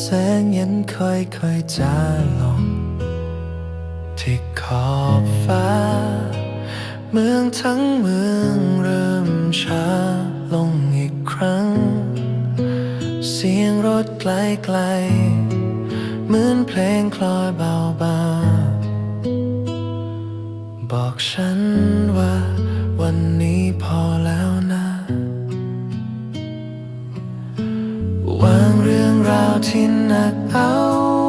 แสงเย็นค่อยค่อยจางลง ที่ขอบฟ้า เมืองทั้งเมืองเริ่มช้าลงอีกครั้ง เสียงรถไกลไกลเหมือนเพลงคลอยเบาบาบอกฉัน ที่หนักเอา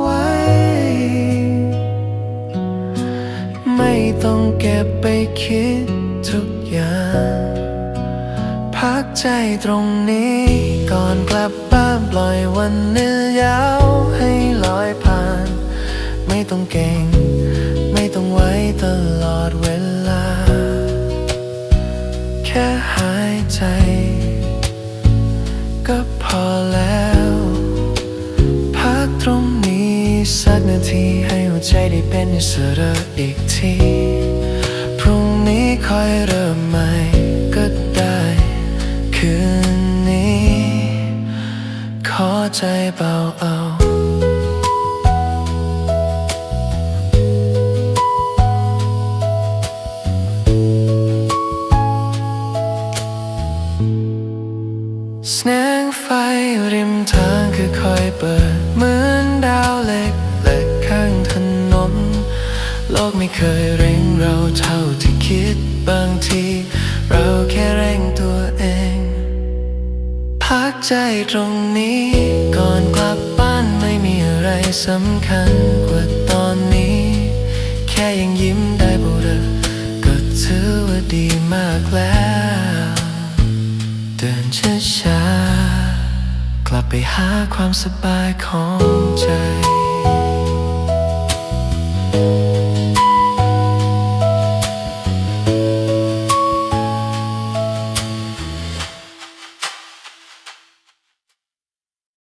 ไว้ ไม่ต้องเก็บไปคิดทุกอย่าง พักใจตรงนี้ก่อนกลับบ้านปล่อยวันเนื้อยาวให้ลอยผ่าน ไม่ต้องเก่ง ไม่ต้องไว้ตลอดเวลา แค่หายใจ ก็พอแล้ว นาทีให้หัวใจได้เป็นอิสระอีกที พรุ่งนี้ค่อยเริ่มใหม่ก็ได้ คืนนี้ ขอใจเบาเอาแสงไฟริมทางคือคอยเปิดมือ โลกไม่เคยเร่งเราเท่าที่คิดบางที เราแค่เร่งตัวเอง พักใจตรงนี้ก่อนกลับบ้านไม่มีอะไรสำคัญกว่าตอนนี้ แค่ยังยิ้มได้บุระก็ถือว่าดีมากแล้ว เดินช้าๆกลับไปหาความสบายของใจ